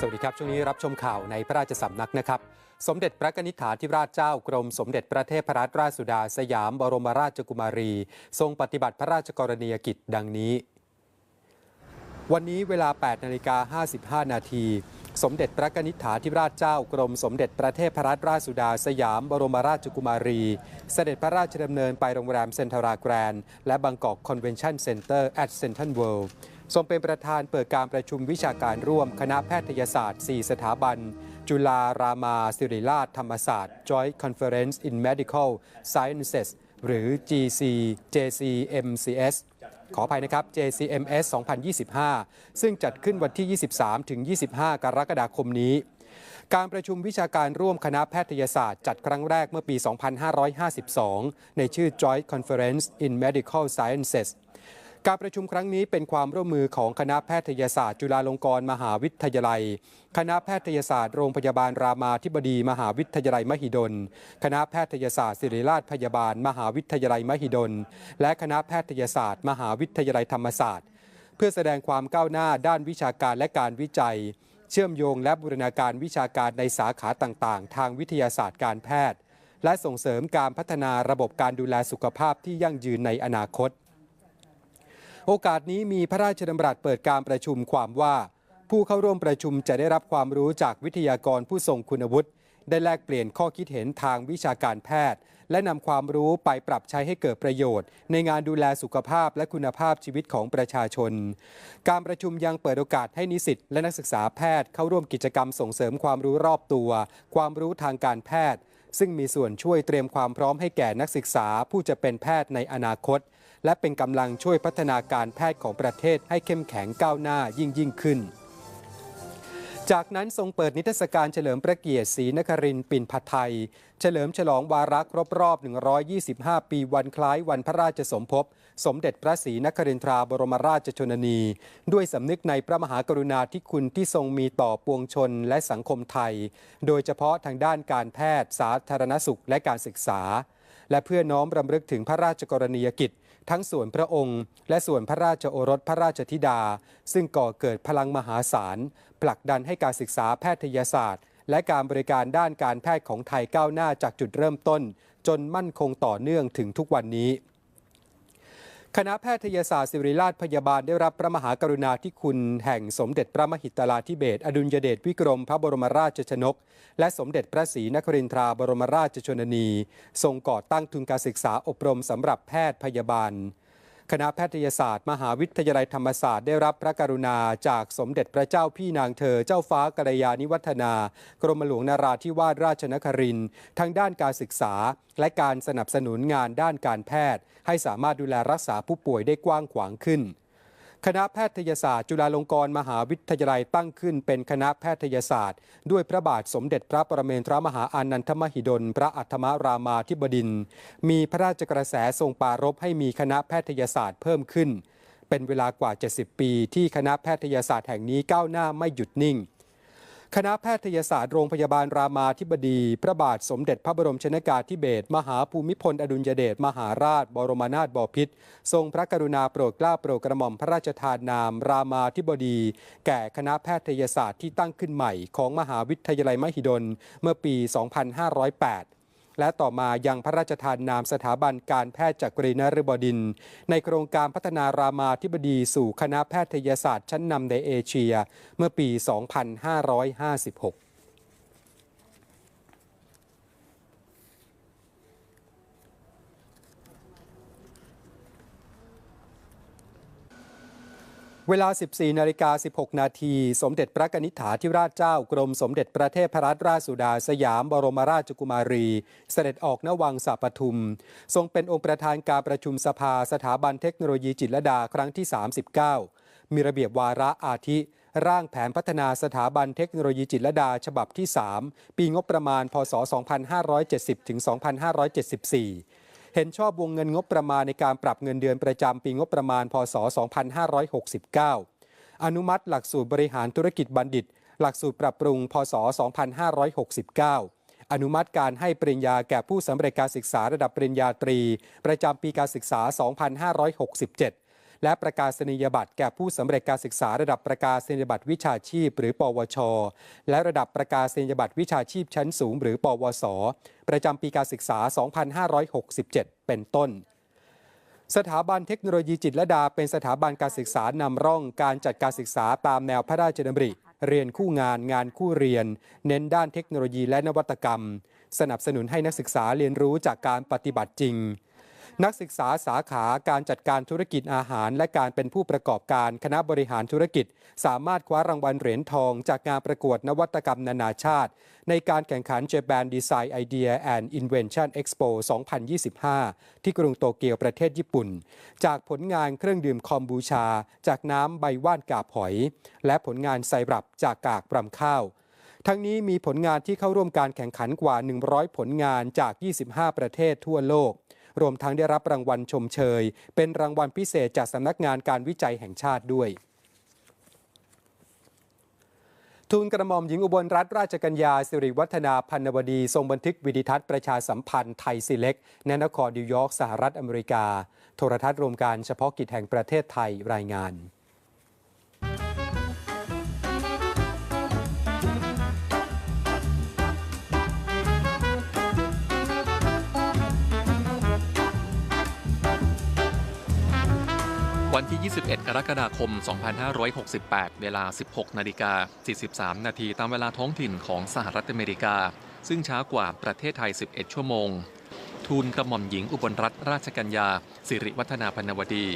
สวัสดีครับ ช่วงนี้รับชมข่าวในพระราชสำนักนะครับ สมเด็จพระนิษฐาธิราชเจ้ากรมสมเด็จพระเทพรัตนราชสุดาสยามบรมราชกุมารี ทรงปฏิบัติพระราชกรณียกิจดังนี้ วันนี้เวลา 8นาฬิกา55 นาที สมเด็จพระนิษฐาธิราชเจ้ากรมสมเด็จพระเทพรัตนราชสุดาสยามบรมราชกุมารี เสด็จพระราชดำเนินไปโรงแรมเซนทราแกรนด์และบางกอกคอนเวนชั่นเซ็นเตอร์แอดเซนทันเวิลด์ ทรงเป็นประธานเปิดการประชุมวิชาการร่วม คณะแพทยศาสตร์ 4 สถาบัน จุฬารามาสิริราชธรรมศาสตร์ Joint Conference in Medical Sciences หรือ GC JCMCS ขออภัยนะครับ JCMS 2025 ซึ่งจัดขึ้นวันที่ 23 ถึง 25 กรกฎาคมนี้ การประชุมวิชาการร่วมคณะแพทยศาสตร์จัดครั้งแรกเมื่อปี 2552 ในชื่อ Joint Conference in Medical Sciences การประชุมครั้งนี้เป็นความร่วมมือของคณะแพทยศาสตร์จุฬาลงกรณ์มหาวิทยาลัย คณะแพทยศาสตร์โรงพยาบาลรามาธิบดี มหาวิทยาลัยมหิดล คณะแพทยศาสตร์ศิริราชพยาบาล มหาวิทยาลัยมหิดล และคณะแพทยศาสตร์ มหาวิทยาลัยธรรมศาสตร์ เพื่อแสดงความก้าวหน้าด้านวิชาการและการวิจัย เชื่อมโยงและบูรณาการวิชาการในสาขาต่างๆ ทางวิทยาศาสตร์การแพทย์ และส่งเสริมการพัฒนาระบบการดูแลสุขภาพที่ยั่งยืนในอนาคต โอกาสนี้มีพระราชดำรัสเปิดการประชุมความว่า ผู้เข้าร่วมประชุมจะได้รับความรู้จากวิทยากรผู้ทรงคุณวุฒิได้แลกเปลี่ยนข้อคิดเห็นทางวิชาการแพทย์ และนำความรู้ไปปรับใช้ให้เกิดประโยชน์ ในงานดูแลสุขภาพและคุณภาพชีวิตของประชาชน การประชุมยังเปิดโอกาสให้นิสิตและนักศึกษาแพทย์เข้าร่วมกิจกรรมส่งเสริมความรู้รอบตัว ความรู้ทางการแพทย์ ซึ่งมีส่วนช่วยเตรียมความพร้อมให้แก่นักศึกษาผู้จะเป็นแพทย์ในอนาคต และเป็นกำลังช่วยพัฒนาการแพทย์ของประเทศให้เข้มแข็งก้าวหน้ายิ่งยิ่งขึ้น จากนั้นทรงเปิดนิทรรศการเฉลิมพระเกียรติศรีนครินทร์ปิ่นพัทไทย เฉลิมฉลองวาระครบรอบ 125 ปีวันคล้ายวันพระราชสมภพ สมเด็จพระศรีนครินทราบรมราชชนนี ด้วยสำนึกในพระมหากรุณาธิคุณที่ทรงมีต่อปวงชนและสังคมไทย โดยเฉพาะทางด้านการแพทย์ สาธารณสุขและการศึกษา และเพื่อน้อมรำลึกถึงพระราชกรณียกิจ ทั้งส่วนพระองค์ และส่วนพระราชโอรสพระราชธิดา ซึ่งก่อเกิดพลังมหาศาลผลักดันให้การศึกษาแพทยศาสตร์ และการบริการด้านการแพทย์ของไทยก้าวหน้าจากจุดเริ่มต้น จนมั่นคงต่อเนื่องถึงทุกวันนี้ คณะแพทยศาสตร์ศิริราชพยาบาลได้รับพระมหากรุณาธิคุณแห่งสมเด็จพระมหิตลาธิเบศอดุลยเดชวิกรมพระบรมราชชนก และสมเด็จพระศรีนครินทราบรมราชชนนี ทรงก่อตั้งทุนการศึกษาอบรมสำหรับแพทย์พยาบาล คณะแพทยศาสตร์ มหาวิทยาลัยธรรมศาสตร์ได้รับพระกรุณาจากสมเด็จพระเจ้าพี่นางเธอ เจ้าฟ้ากัลยาณิวัฒนา กรมหลวงนาราธิวาสราชนครินท์ทางด้านการศึกษา และการสนับสนุนงานด้านการแพทย์ ให้สามารถดูแลรักษาผู้ป่วยได้กว้างขวางขึ้น คณะแพทยศาสตร์ จุฬาลงกรณ์มหาวิทยาลัยตั้งขึ้นเป็นคณะแพทยศาสตร์ ด้วยพระบาทสมเด็จพระปรเมนทรมหาอานันทมหิดล พระอัฏฐมรามาธิบดิน มีพระราชกระแสทรงปรารภให้มีคณะแพทยศาสตร์เพิ่มขึ้น เป็นเวลากว่า 70 ปีที่คณะแพทยศาสตร์แห่งนี้ก้าวหน้าไม่หยุดนิ่ง คณะแพทยศาสตร์โรงพยาบาลรามาธิบดี พระบาทสมเด็จพระบรมชนกาธิเบศรมหาภูมิพลอดุลยเดชมหาราช บรมนาถบพิตรทรงพระกรุณาโปรดเกล้าโปรดกระหม่อมพระราชทานนาม รามาธิบดี แก่คณะแพทยศาสตร์ที่ตั้งขึ้นใหม่ ของมหาวิทยาลัยมหิดลเมื่อปี 2508 และต่อมายังพระราชทานนามสถาบันการแพทย์จักรีนฤบดิน ในโครงการพัฒนารามาธิบดีสู่คณะแพทยศาสตร์ชั้นนำในเอเชีย เมื่อปี 2556 เวลา 14 นาฬิกา 16 นาที สมเด็จพระกนิษฐาธิราชเจ้ากรมสมเด็จพระเทพรัตนราชสุดาสยามบรมราชกุมารี เสด็จออกณวังสาปทุม ทรงเป็นองค์ประธานการประชุมสภาสถาบันเทคโนโลยีจิตรดาครั้งที่ 39 มีระเบียบวาระอาทิ ร่างแผนพัฒนาสถาบันเทคโนโลยีจิตรดาฉบับที่ 3 ปีงบประมาณ พศ 2570 ถึง 2574 เห็นชอบวงเงินงบประมาณในการปรับเงินเดือนประจำปีงบประมาณ พศ 2569 อนุมัติหลักสูตรบริหารธุรกิจบัณฑิต หลักสูตรปรับปรุง พศ 2569 อนุมัติการให้ปริญญาแก่ผู้สำเร็จการศึกษาระดับปริญญาตรี ประจำปีการศึกษา 2567 และประกาศนียบัตรแก่ผู้สำเร็จการศึกษาระดับประกาศนียบัตรวิชาชีพ หรือ ปวช และระดับประกาศนียบัตรวิชาชีพชั้นสูง หรือ ปวส ประจำปีการศึกษา 2567 เป็นต้น สถาบันเทคโนโลยีจิตรดา เป็นสถาบันการศึกษานำร่องการจัดการศึกษาตามแนวพระราชดำริ เรียนคู่งานงานคู่เรียน เน้นด้านเทคโนโลยีและนวัตกรรม สนับสนุนให้นักศึกษาเรียนรู้จากการปฏิบัติจริง นักศึกษาสาขาการจัดการธุรกิจอาหาร และการเป็นผู้ประกอบการคณะบริหารธุรกิจ สามารถคว้ารางวัลเหรียญทอง จากงานประกวดนวัตกรรมนานาชาติ ในการแข่งขัน Japan Design Idea and Invention Expo 2025 ที่กรุงโตเกียวประเทศญี่ปุ่น จากผลงานเครื่องดื่มคอมบูชา จากน้ำใบว่านกาบหอย และผลงานไซรัปจากกากรำข้าวทั้งนี้มีผลงานที่เข้าร่วมการแข่งขันกว่า 100 ผลงานจาก 25 ประเทศทั่วโลก รวมทั้งได้รับรางวัลชมเชย เป็นรางวัลพิเศษจากสำนักงานการวิจัยแห่งชาติด้วยทูลกระหม่อมหญิงอุบลรัตนราชกัญญาสิริวัฒนาพันนวดี ทรงบันทึกวิดิทัศน์ประชาสัมพันธ์ไทยซีเล็กแนนครนิวยอร์กสหรัฐอเมริกา โทรทัศน์รวมการเฉพาะกิจแห่งประเทศไทยรายงาน วันที่ 21 กรกฎาคม 2568 เวลา 16 นาฬิกา 43 นาทีตามเวลาท้องถิ่นของสหรัฐอเมริกา ซึ่งช้ากว่าประเทศไทย 11 ชั่วโมง ทูลกระหม่อมหญิงอุบลรัตนราชกัญญา สิริวัฒนาพนวดี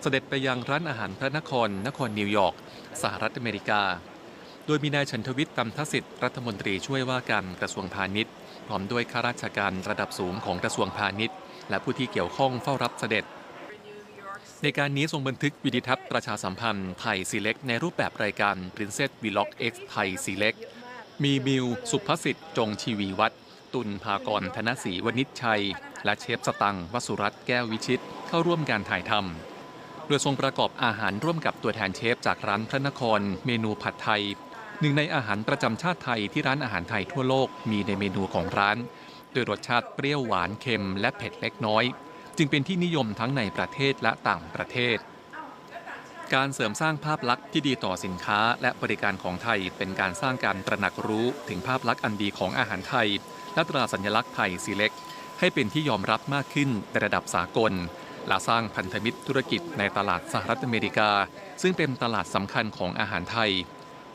เสด็จไปยังร้านอาหารพระนคร นครนิวยอร์ก สหรัฐอเมริกา โดยมีนายชันทวิทย์ตัมทสิทธิ์ รัฐมนตรีช่วยว่าการกระทรวงพาณิชย์ พร้อมด้วยข้าราชการระดับสูงของกระทรวงพาณิชย์ และผู้ที่เกี่ยวข้องเฝ้ารับเสด็จ ในการนี้ทรงบันทึกวิดิทัศน์ประชาสัมพันธ์ไทยซีเล็กในรูปแบบรายการ Princess Vlog X ไทยซีเล็กมีมิว สุภสิทธิ์จงชีวีวัฒน์ตุลภากรธนศรีวณิชชัย และเชฟสตังค์วสุรัตน์แก้ววิชิตเข้าร่วมการถ่ายทำโดยทรงประกอบอาหารร่วมกับตัวแทนเชฟจากร้านพระนคร เมนูผัดไทย หนึ่งในอาหารประจำชาติไทยที่ร้านอาหารไทยทั่วโลกมีในเมนูของร้าน โดยรสชาติเปรี้ยวหวานเค็มและเผ็ดเล็กน้อย จึงเป็นที่นิยมทั้งในประเทศและต่างประเทศ การเสริมสร้างภาพลักษณ์ที่ดีต่อสินค้าและบริการของไทย เป็นการสร้างการตระหนักรู้ถึงภาพลักษณ์อันดีของอาหารไทย และตราสัญลักษณ์ไทยซีเล็ก ให้เป็นที่ยอมรับมากขึ้นในระดับสากลและสร้างพันธมิตรธุรกิจในตลาดสหรัฐอเมริกา ซึ่งเป็นตลาดสำคัญของอาหารไทย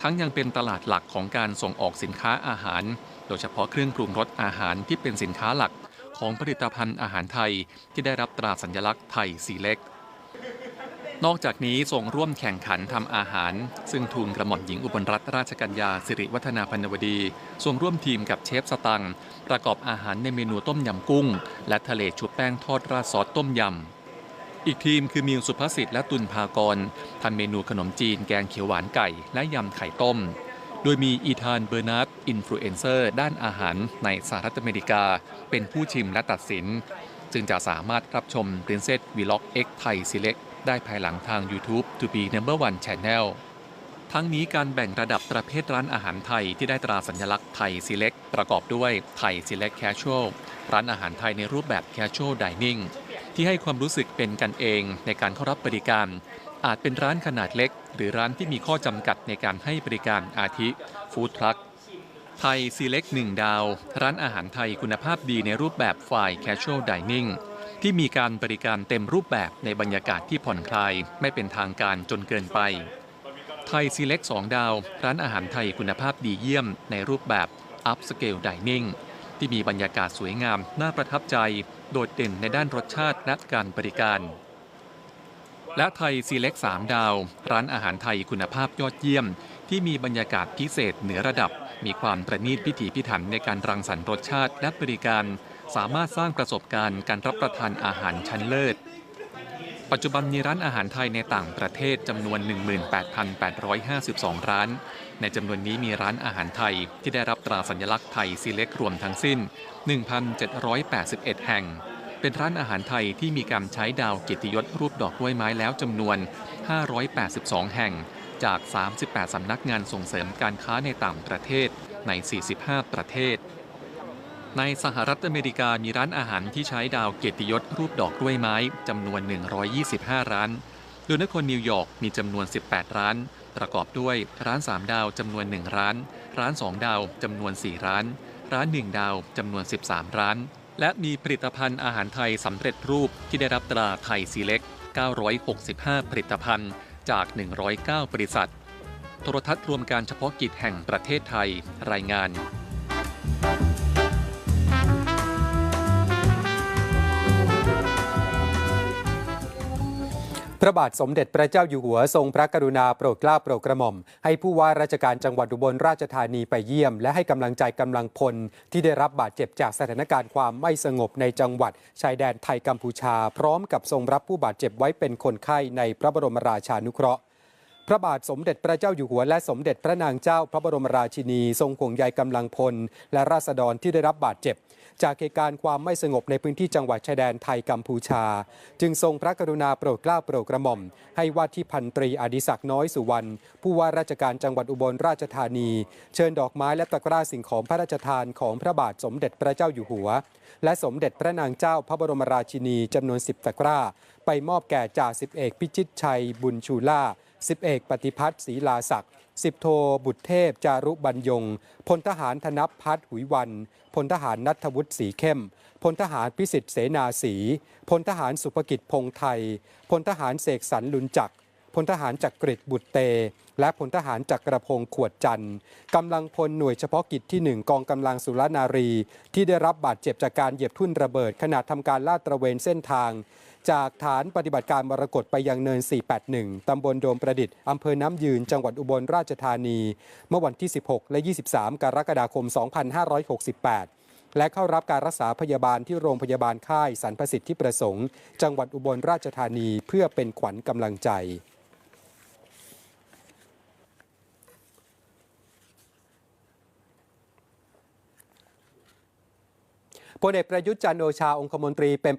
ทั้งยังเป็นตลาดหลักของการส่งออกสินค้าอาหาร โดยเฉพาะเครื่องปรุงรสอาหารที่เป็นสินค้าหลัก ของผลิตภัณฑ์อาหารไทยที่ได้รับตราสัญลักษณ์ไทยสีเล็ก นอกจากนี้ส่งร่วมแข่งขันทำอาหาร ซึ่งทูลกระหม่อมหญิงอุบลรัตนราชกัญญาสิริวัฒนาพันวดีส่งร่วมทีมกับเชฟสตังประกอบอาหารในเมนูต้มยำกุ้ง และทะเลชุบแป้งทอดราดซอสต้มยำอีกทีมคือมิวสุภสิทธิ์และตุลภากรทำเมนูขนมจีนแกงเขียวหวานไก่ และยำไข่ต้ม โดยมีอีธานเบอร์นาร์ดอินฟลูเอนเซอร์ด้านอาหารในสหรัฐอเมริกา เป็นผู้ชิมและตัดสิน จึงจะสามารถรับชม Princess Vlog X Thai Select ได้ภายหลังทาง YouTube To Be Number One Channel ทั้งนี้การแบ่งระดับประเภทร้านอาหารไทยที่ได้ตราสัญลักษณ์ไทย Select ประกอบด้วยไทย Select Casual ร้านอาหารไทยในรูปแบบ Casual Dining ที่ให้ความรู้สึกเป็นกันเองในการเข้ารับบริการ อาจเป็นร้านขนาดเล็ก หรือร้านที่มีข้อจำกัดในการให้บริการอาทิฟู้ดทรัคไทยซีเล็กหนึ่งดาว ร้านอาหารไทยคุณภาพดีในรูปแบบฝ่าย Casual Dining ที่มีการบริการเต็มรูปแบบในบรรยากาศที่ผ่อนคลาย ไม่เป็นทางการจนเกินไป ไทยซีเล็ก2ดาว ร้านอาหารไทยคุณภาพดีเยี่ยม ในรูปแบบ Upscale Dining ที่มีบรรยากาศสวยงาม น่าประทับใจ โดดเด่นในด้านรสชาติและการบริการ และไทยซีเล็ก3ดาว ร้านอาหารไทยคุณภาพยอดเยี่ยม ที่มีบรรยากาศพิเศษเหนือระดับ มีความประณีตพิถีพิถันในการรังสรรค์รสชาติและบริการ สามารถสร้างประสบการณ์การรับประทานอาหารชั้นเลิศ ปัจจุบันมีร้านอาหารไทยในต่างประเทศจำนวน 18,852 ร้าน ในจำนวนนี้มีร้านอาหารไทยที่ได้รับตราสัญลักษณ์ไทยซีเล็กรวมทั้งสิ้น 1,781 แห่ง เป็นร้านอาหารไทยที่มีการใช้ดาวเกียรติยศรูปดอกกล้วยไม้แล้วจำนวน 582 แห่ง จาก 38 สำนักงานส่งเสริมการค้าในต่างประเทศใน 45 ประเทศ ในสหรัฐอเมริกามีร้านอาหารที่ใช้ดาวเกียรติยศรูปดอกกล้วยไม้จำนวน 125 ร้าน โดยนครนิวยอร์กมีจำนวน 18 ร้าน ประกอบด้วยร้าน 3 ดาวจำนวน 1 ร้าน ร้าน 2 ดาวจำนวน 4 ร้าน ร้าน 1 ดาวจำนวน 13 ร้าน และมีผลิตภัณฑ์อาหารไทยสำเร็จรูปที่ได้รับตราไทยซีเล็ก 965 ผลิตภัณฑ์จาก 109 บริษัท โทรทัศน์รวมการเฉพาะกิจแห่งประเทศไทยรายงาน พระบาทสมเด็จพระเจ้าอยู่หัวทรงพระกรุณาโปรดเกล้าโปรดกระหม่อม ให้ผู้ว่าราชการจังหวัดอุบลราชธานีไปเยี่ยม และให้กำลังใจกำลังพล ที่ได้รับบาดเจ็บจากสถานการณ์ความไม่สงบในจังหวัด ชายแดนไทยกัมพูชา พร้อมกับทรงรับผู้บาดเจ็บไว้เป็นคนไข้ในพระบรมราชานุเคราะห์พระบาทสมเด็จพระเจ้าอยู่หัวและสมเด็จพระนางเจ้าพระบรมราชินี ทรงห่วงใยกำลังพล และราษฎรที่ได้รับบาดเจ็บ จากเหตุการณ์ความไม่สงบในพื้นที่จังหวัดชายแดนไทยกัมพูชา จึงทรงพระกรุณาโปรดเกล้าโปรดกระหม่อม ให้ว่าที่พันตรีอดิศักดิ์น้อยสุวรรณผู้ว่าราชการจังหวัดอุบลราชธานี เชิญดอกไม้และตะกร้าสิ่งของพระราชทานของพระบาทสมเด็จพระเจ้าอยู่หัว และสมเด็จพระนางเจ้าพระบรมราชินีจำนวน10ตะกร้า ไปมอบแก่จ่าสิบเอกพิชิตชัยบุญชูล่าสิบเอกปฏิพัฒน์ศรีลาศักดิ์ สิบโทบุตรเทพ จารุบรรยง พลทหารธนพัฒน์หุยวัน พลทหารนัทวุฒิศรีเข้ม พลทหารพิสิทธิ์เสนาศรีพลทหารสุภกิจพงไทย พลทหารเสกสรรลุนจักรพลทหารจักริดบุตรเต และพลทหารจักรพงศ์ขวดจันทร์กำลังพลหน่วยเฉพาะกิจที่ 1 กองกำลังสุรนารี ที่ได้รับบาดเจ็บจากการเหยียบทุ่นระเบิดขณะทำการลาดตระเวนเส้นทาง จากฐานปฏิบัติการมรกตไปยังเนิน 481 ตำบลโดมประดิษฐ์ อำเภอน้ำยืน จังหวัดอุบลราชธานี เมื่อวันที่ 16 และ 23 กรกฎาคม 2568และเข้ารับการรักษาพยาบาลที่โรงพยาบาลค่ายสรรพสิทธิประสงค์ จังหวัดอุบลราชธานีเพื่อเป็นขวัญกำลังใจ พลเอกประยุทธ์จันโอชาองคมนตรีเป็น